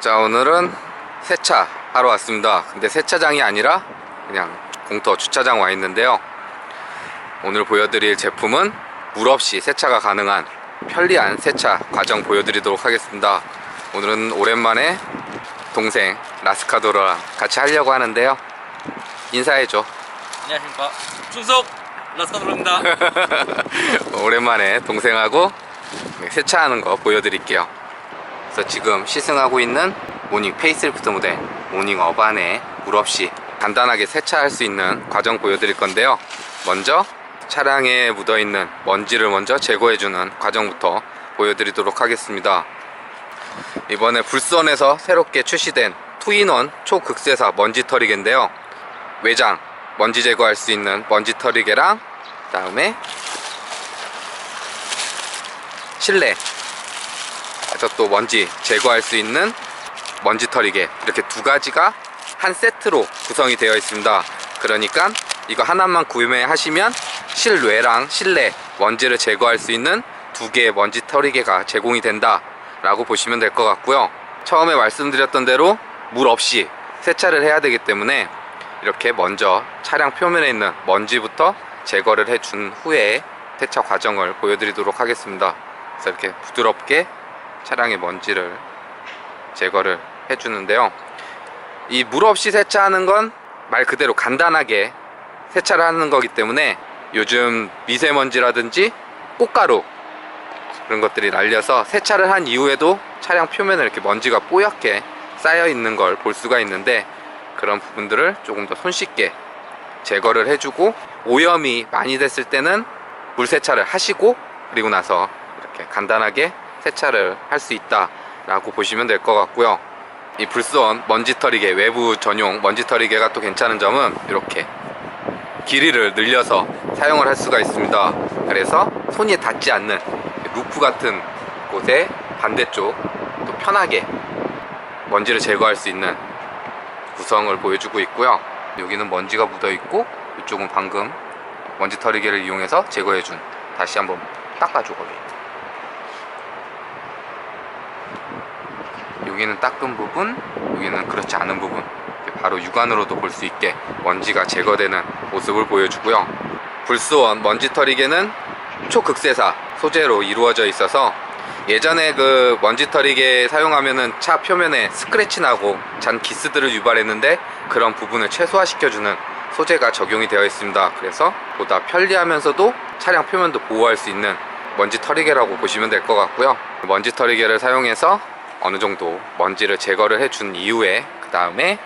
자 오늘은 세차 하러 왔습니다. 근데 세차장이 아니라 그냥 공터 주차장 와 있는데요. 오늘 보여드릴 제품은 물 없이 세차가 가능한 편리한 세차 과정 보여드리도록 하겠습니다. 오늘은 오랜만에 동생 라스카도르랑 같이 하려고 하는데요. 인사해줘. 안녕하십니까. 충석 라스카드로입니다. 오랜만에 동생하고 세차하는 거 보여드릴게요. 그래서 지금 시승하고 있는 모닝 페이스리프트 모델 모닝 어반에 물 없이 간단하게 세차할 수 있는 과정 보여드릴 건데요. 먼저 차량에 묻어 있는 먼지를 먼저 제거해주는 과정부터 보여드리도록 하겠습니다. 이번에 불선에서 새롭게 출시된 투인원 초극세사 먼지 털이개인데요. 외장 먼지 제거할 수 있는 먼지 털이개랑 그 다음에 실내 그래서 또 먼지 제거할 수 있는 먼지 털이개 이렇게 두 가지가 한 세트로 구성이 되어 있습니다. 그러니까 이거 하나만 구매하시면 실외랑 실내 먼지를 제거할 수 있는 두 개의 먼지 털이개가 제공이 된다 라고 보시면 될 것 같고요. 처음에 말씀드렸던 대로 물 없이 세차를 해야 되기 때문에 이렇게 먼저 차량 표면에 있는 먼지부터 제거를 해준 후에 세차 과정을 보여드리도록 하겠습니다. 그래서 이렇게 부드럽게 차량의 먼지를 제거를 해주는데요. 이 물 없이 세차하는 건 말 그대로 간단하게 세차를 하는 거기 때문에 요즘 미세먼지라든지 꽃가루 그런 것들이 날려서 세차를 한 이후에도 차량 표면에 이렇게 먼지가 뽀얗게 쌓여 있는 걸 볼 수가 있는데 그런 부분들을 조금 더 손쉽게 제거를 해주고 오염이 많이 됐을 때는 물 세차를 하시고 그리고 나서 이렇게 간단하게 세차를 할 수 있다라고 보시면 될 것 같고요. 이 불선 먼지털이개 외부 전용 먼지털이개가 또 괜찮은 점은 이렇게 길이를 늘려서 사용을 할 수가 있습니다. 그래서 손이 닿지 않는 루프 같은 곳에 반대쪽 또 편하게 먼지를 제거할 수 있는 구성을 보여주고 있고요. 여기는 먼지가 묻어 있고 이쪽은 방금 먼지 털이개를 이용해서 제거해준 다시 한번 닦아줘 거기. 여기는 닦은 부분, 여기는 그렇지 않은 부분. 바로 육안으로도 볼 수 있게 먼지가 제거되는 모습을 보여주고요. 불스원 먼지털이개는 초극세사 소재로 이루어져 있어서 예전에 그 먼지털이개 사용하면은 차 표면에 스크래치 나고 잔 기스들을 유발했는데 그런 부분을 최소화시켜주는 소재가 적용이 되어 있습니다. 그래서 보다 편리하면서도 차량 표면도 보호할 수 있는 먼지털이개라고 보시면 될 것 같고요. 먼지털이개를 사용해서 어느 정도 먼지를 제거를 해준 이후에 그 다음에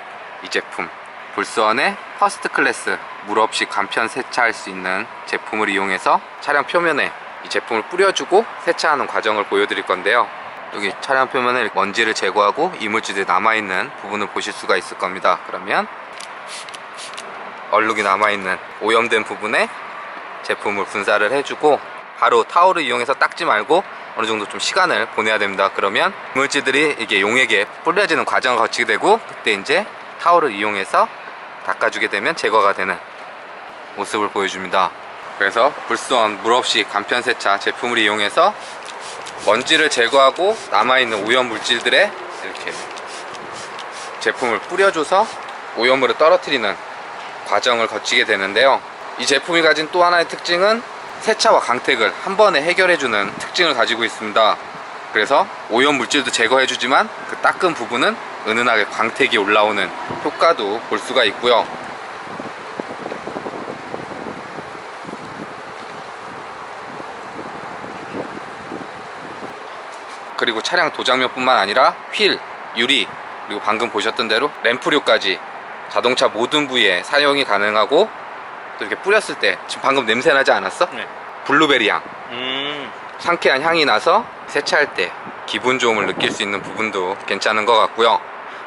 이 제품 불스원의 퍼스트 클래스 물 없이 간편 세차할 수 있는 제품을 이용해서 차량 표면에 이 제품을 뿌려주고 세차하는 과정을 보여드릴 건데요. 여기 차량 표면에 먼지를 제거하고 이물질이 남아있는 부분을 보실 수가 있을 겁니다. 그러면 얼룩이 남아있는 오염된 부분에 제품을 분사를 해주고 바로 타올을 이용해서 닦지 말고 어느 정도 좀 시간을 보내야 됩니다. 그러면 이물질들이 이게 용액에 뿌려지는 과정을 거치게 되고 그때 이제 타올을 이용해서 닦아주게 되면 제거가 되는 모습을 보여줍니다. 그래서 불선 물 없이 간편 세차 제품을 이용해서 먼지를 제거하고 남아있는 오염 물질들에 이렇게 제품을 뿌려줘서 오염물을 떨어뜨리는 과정을 거치게 되는데요. 이 제품이 가진 또 하나의 특징은 세차와 강택을 한 번에 해결해주는 특징을 가지고 있습니다. 그래서 오염 물질도 제거해주지만 그 닦은 부분은 은은하게 광택이 올라오는 효과도 볼 수가 있고요. 그리고 차량 도장면뿐만 아니라 휠, 유리, 그리고 방금 보셨던 대로 램프류까지 자동차 모든 부위에 사용이 가능하고 또 이렇게 뿌렸을 때 지금 방금 냄새 나지 않았어? 네. 블루베리 향. 음. 상쾌한 향이 나서 세차할 때 기분 좋음을 느낄 수 있는 부분도 괜찮은 것 같고요.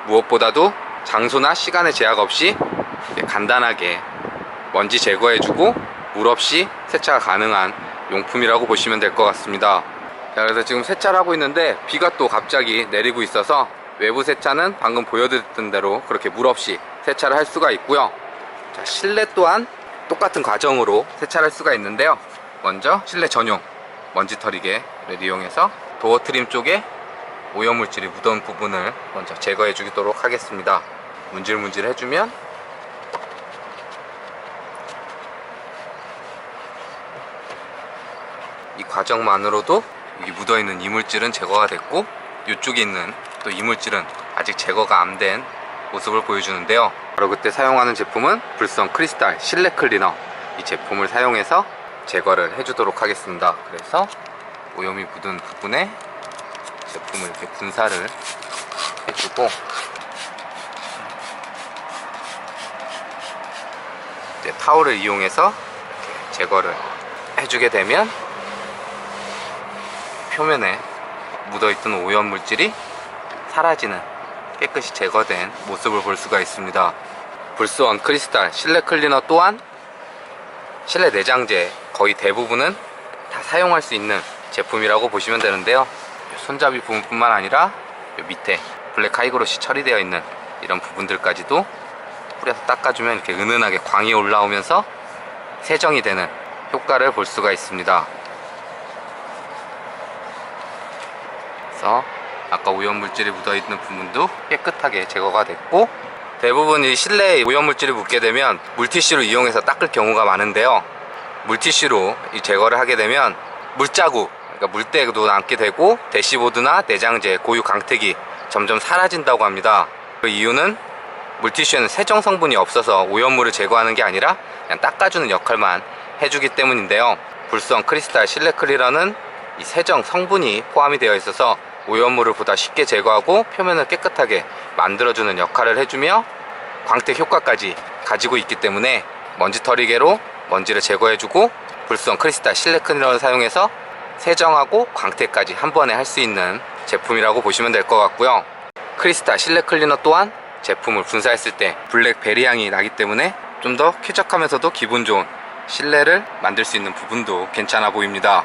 무엇보다도 장소나 시간의 제약 없이 간단하게 먼지 제거해주고 물 없이 세차가 가능한 용품이라고 보시면 될 것 같습니다. 자 그래서 지금 세차를 하고 있는데 비가 또 갑자기 내리고 있어서 외부 세차는 방금 보여드렸던 대로 그렇게 물 없이 세차를 할 수가 있고요. 자 실내 또한 똑같은 과정으로 세차를 할 수가 있는데요 먼저 실내 전용 먼지털이개를 이용해서 도어 트림 쪽에 오염물질이 묻은 부분을 먼저 제거해 주도록 하겠습니다. 문질문질 해주면 이 과정만으로도 여기 묻어있는 이물질은 제거가 됐고 이쪽에 있는 또 이물질은 아직 제거가 안 된 모습을 보여주는데요 바로 그때 사용하는 제품은 불성 크리스탈 실내 클리너 이 제품을 사용해서 제거를 해주도록 하겠습니다 그래서 오염이 묻은 부분에 제품을 이렇게 분사를 해주고 이제 타올을 이용해서 제거를 해주게 되면 표면에 묻어있던 오염 물질이 사라지는 깨끗이 제거된 모습을 볼 수가 있습니다. 불스원 크리스탈 실내 클리너 또한 실내 내장재 거의 대부분은 다 사용할 수 있는 제품이라고 보시면 되는데요. 손잡이 부분뿐만 아니라 요 밑에 블랙 하이그로시 처리되어 있는 이런 부분들까지도 뿌려서 닦아주면 이렇게 은은하게 광이 올라오면서 세정이 되는 효과를 볼 수가 있습니다. 그래서 아까 오염물질이 묻어있는 부분도 깨끗하게 제거가 됐고 대부분 이 실내에 오염물질이 묻게 되면 물티슈를 이용해서 닦을 경우가 많은데요. 물티슈로 이 제거를 하게 되면 물자국 그러니까 물때도 남게 되고 대시보드나 내장재 고유 강택이 점점 사라진다고 합니다. 그 이유는 물티슈에는 세정 성분이 없어서 오염물을 제거하는 게 아니라 그냥 닦아주는 역할만 해주기 때문인데요. 불성 크리스탈 실내 클리너는 이 세정 성분이 포함이 되어 있어서 오염물을 보다 쉽게 제거하고 표면을 깨끗하게 만들어주는 역할을 해주며 광택 효과까지 가지고 있기 때문에 먼지 털이개로 먼지를 제거해주고 불성 크리스탈 실내 클리너를 사용해서 세정하고 광택까지 한 번에 할 수 있는 제품이라고 보시면 될 것 같고요. 크리스탈 실내 클리너 또한 제품을 분사했을 때 블랙 베리 향이 나기 때문에 좀 더 쾌적하면서도 기분 좋은 실내를 만들 수 있는 부분도 괜찮아 보입니다.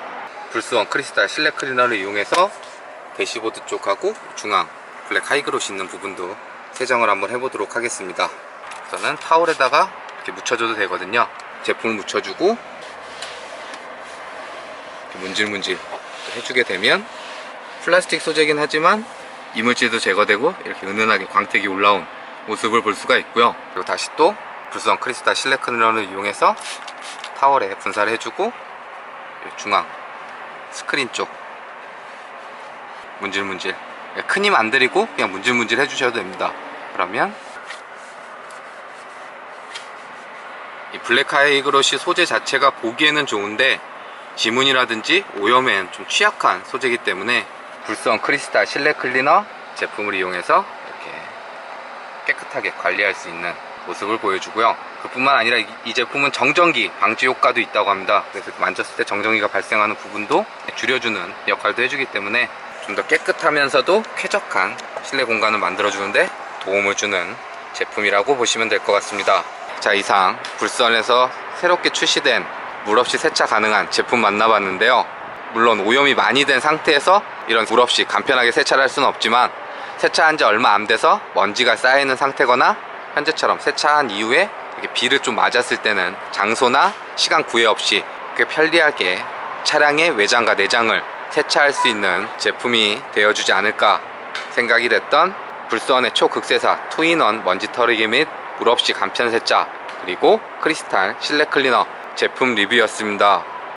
불스원 크리스탈 실내 클리너를 이용해서 대시보드 쪽하고 중앙 블랙 하이그로시 있는 부분도 세정을 한번 해보도록 하겠습니다. 우선은 타올에다가 이렇게 묻혀줘도 되거든요. 제품을 묻혀주고 문질문질 해주게 되면 플라스틱 소재긴 하지만 이물질도 제거되고 이렇게 은은하게 광택이 올라온 모습을 볼 수가 있고요. 그리고 다시 또 불성 크리스탈 실내 클리너를 이용해서 타월에 분사를 해주고 이 중앙 스크린 쪽 문질문질. 큰 힘 안 들이고 그냥 문질문질 해주셔도 됩니다. 그러면 이 블랙 하이그로시 소재 자체가 보기에는 좋은데 지문이라든지 오염엔 좀 취약한 소재이기 때문에 불성 크리스탈 실내 클리너 제품을 이용해서 이렇게 깨끗하게 관리할 수 있는 모습을 보여주고요. 그뿐만 아니라 이, 이 제품은 정전기 방지 효과도 있다고 합니다. 그래서 만졌을 때 정전기가 발생하는 부분도 줄여주는 역할도 해주기 때문에 좀 더 깨끗하면서도 쾌적한 실내 공간을 만들어주는데 도움을 주는 제품이라고 보시면 될 것 같습니다. 자 이상 불선에서 새롭게 출시된 물 없이 세차 가능한 제품 만나봤는데요. 물론 오염이 많이 된 상태에서 이런 물 없이 간편하게 세차를 할 수는 없지만 세차한 지 얼마 안 돼서 먼지가 쌓여있는 상태거나 현재처럼 세차한 이후에 이렇게 비를 좀 맞았을 때는 장소나 시간 구애 없이 꽤 편리하게 차량의 외장과 내장을 세차할 수 있는 제품이 되어주지 않을까 생각이 됐던 불소원의 초극세사 투인원 먼지 털이기 및 물 없이 간편 세차 그리고 크리스탈 실내 클리너 제품 리뷰였습니다.